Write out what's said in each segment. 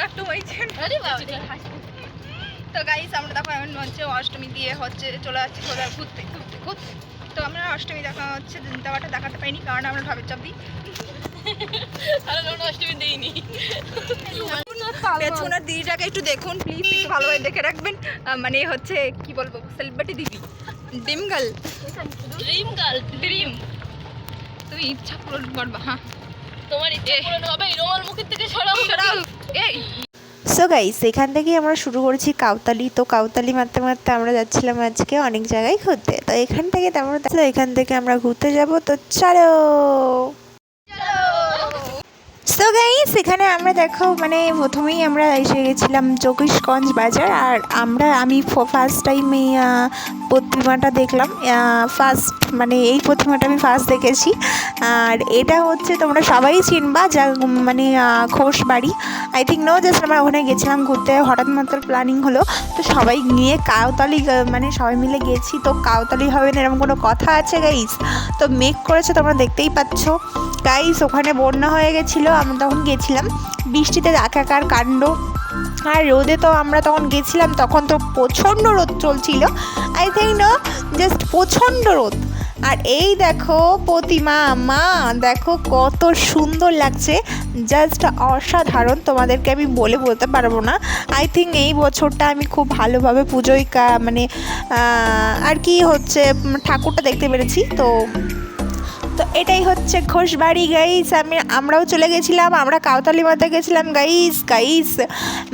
Back to my channel আরে বাবা তো গাইস আমরা দেখো এখন হচ্ছে অষ্টমী দিয়ে হচ্ছে চলে যাচ্ছি কোথাও ঘুরতে ঘুরতে ঘুরতে। তো আমরা অষ্টমী দেখা হচ্ছে দাওয়াটা দেখাতে পাইনি কারণ আমরা ঢবের চাপ দিই। অষ্টমী দিইনি। পেছনের দিদিটাকে একটু দেখুন প্লিজ একটু ভালোভাবে দেখে রাখবেন। মানে হচ্ছে কি বলব সেলিব্রিটি দিদি। ডিম গার্ল ড্রিম গার্ল ড্রিম তুমি ইচ্ছা পূরণ করবা হ্যাঁ। তোমার ইচ্ছে পূরণ হবে রোমাল মুখের থেকে সরাও। সরাও। সো গাইস এখান থেকে আমরা শুরু করেছি কাউতালি। তো কাউতালি মারতে মারতে আমরা যাচ্ছিলাম আজকে অনেক জায়গায় ঘুরতে। তো এখান থেকে আমরা তো এখান থেকে আমরা ঘুরতে যাব। তো চলো! সো গাইস এখানে আমরা দেখো মানে প্রথমেই আমরা এসে গেছিলাম যোগেশগঞ্জ বাজার। আর আমরা, আমি ফার্স্ট টাইম এই প্রতিমাটা দেখলাম। ফার্স্ট মানে এই প্রতিমাটা আমি ফার্স্ট দেখেছি। আর এটা হচ্ছে তোমরা সবাই চিনবা যা মানে ঘোষ বাড়ি আই থিঙ্ক নো জাস্ট আমরা ওখানে গেছিলাম ঘুরতে, হঠাৎ মাত্র প্ল্যানিং হলো। তো সবাই নিয়ে কাউতালি মানে সবাই মিলে গেছি। তো কাউতালি হবে না, এরকম কোনো কথা আছে গাইস তো মেক করেছে, তোমরা দেখতেই পাচ্ছ। গাইস ওখানে বন্যা হয়ে গেছিল, আমরা তখন গেছিলাম। বৃষ্টিতে একাকার কাণ্ড। আর রোদে তো আমরা তখন গেছিলাম, তখন তো প্রচণ্ড রোদ চলছিল। আই থিঙ্ক নো জাস্ট প্রচণ্ড রোদ। আর এই দেখো প্রতিমা, মা, দেখো কত সুন্দর লাগছে। জাস্ট অসাধারণ, তোমাদেরকে আমি বলে বলতে পারব না। আই থিঙ্ক এই বছরটা আমি খুব ভালোভাবে পুজোয় কা মানে আর কি হচ্ছে ঠাকুরটা দেখতে পেরেছি, তো তো এটাই হচ্ছে ঘোষবাড়ি গাইস আমি, আমরাও চলে গেছিলাম, আমরা কাউতালি মাথা গেছিলাম গাইস গাইস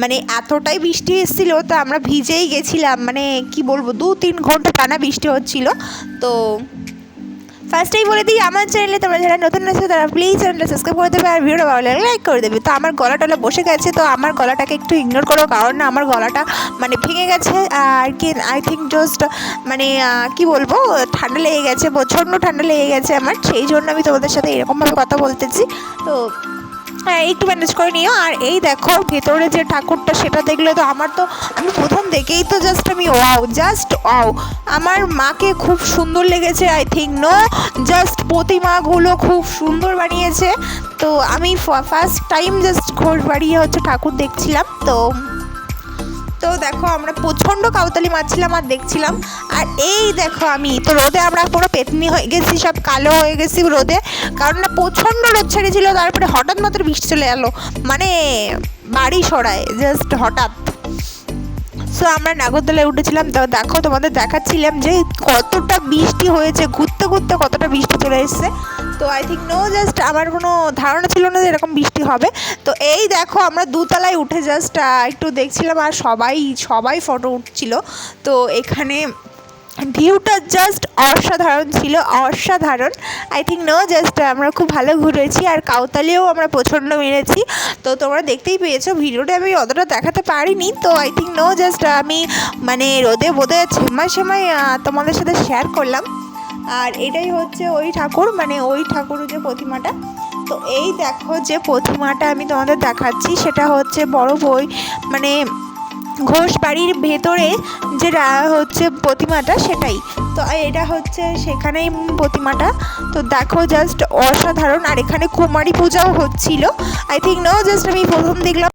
মানে এতটাই বৃষ্টি এসেছিল, তো আমরা ভিজেই গেছিলাম। মানে কি বলব দু তিন ঘণ্টা টানা বৃষ্টি হচ্ছিল, তো ফার্স্টেই বলে দিই, আমার চ্যানেলে তোমরা যারা নতুন আছে, তারা প্লিজ চ্যানেলটা সাবস্ক্রাইব করে দেবে আর ভিডিও ভালো লাগলে লাইক করে দেবে। তো আমার গলা টলা বসে গেছে, তো আমার গলাটাকে একটু ইগনোর করো, কারণ না আমার গলাটা মানে ভেঙে গেছে, আর কি আই থিঙ্ক জাস্ট মানে কি বলব, ঠান্ডা লেগে গেছে, প্রচণ্ড ঠান্ডা লেগে গেছে আমার। সেই জন্য আমি তোমাদের সাথে এরকমভাবে কথা বলতেছি। তো একটু ম্যানেজ করে নিও। আর এই দেখো, ভেতরে যে ঠাকুরটা, সেটা দেখলে তো আমার তো, আমি প্রথম দেখেই তো জাস্ট আমি ওয়াও জাস্ট ওয়াও আমার মাকে খুব সুন্দর লেগেছে আই থিঙ্ক নো জাস্ট প্রতিমাগুলো খুব সুন্দর বানিয়েছে। তো আমি ফার্স্ট টাইম জাস্ট ঘোষ বাড়িয়ে হচ্ছে ঠাকুর দেখছিলাম। তো তো দেখো আমরা প্রচণ্ড কাউতালি মারছিলাম আর দেখছিলাম। আর এই দেখো আমি, তো রোদে আমরা পুরো পেতনি হয়ে গেছি, সব কালো হয়ে গেছি রোদে। কারণ না প্রচণ্ড রোদ ছেড়েছিল, তারপরে হঠাৎ মাত্র বৃষ্টি চলে এলো। মানে বাড়ি সরায় জাস্ট হঠাৎ। সো আমরা নাগরদোলায় উঠেছিলাম। তো দেখো, তোমাদের দেখাচ্ছিলাম যে কতটা বৃষ্টি হয়েছে, ঘুরতে ঘুরতে কতটা বৃষ্টি চলে এসছে। তো আই থিঙ্ক নো জাস্ট আমার কোনো ধারণা ছিল না যে এরকম বৃষ্টি হবে। তো এই দেখো, আমরা দুতলায় উঠে জাস্ট একটু দেখছিলাম আর সবাই সবাই ফটো উঠছিল। তো এখানে ভিউটা জাস্ট অসাধারণ ছিল, অসাধারণ। আই থিঙ্ক নো জাস্ট আমরা খুব ভালো ঘুরেছি আর কাউতালিও আমরা প্রচণ্ড মেরেছি। তো তোমরা দেখতেই পেয়েছ, ভিডিওটা আমি অতটা দেখাতে পারিনি। তো আই থিঙ্ক নো জাস্ট আমি মানে রোদে বোধে ছেমাই সেমাই তোমাদের সাথে শেয়ার করলাম। আর এটাই হচ্ছে ওই ঠাকুর মানে ওই ঠাকুর যে প্রতিমাটা। তো এই দেখো যে প্রতিমাটা আমি তোমাদের দেখাচ্ছি, সেটা হচ্ছে বড় বই মানে ঘোষ বাড়ির ভেতরে যে হচ্ছে প্রতিমাটা সেটাই। তো এটা হচ্ছে সেখানেই প্রতিমাটা। তো দেখো জাস্ট অসাধারণ। আর এখানে কুমারী পূজাও হচ্ছিল। আই থিঙ্ক নো জাস্ট আমি প্রথম দেখলাম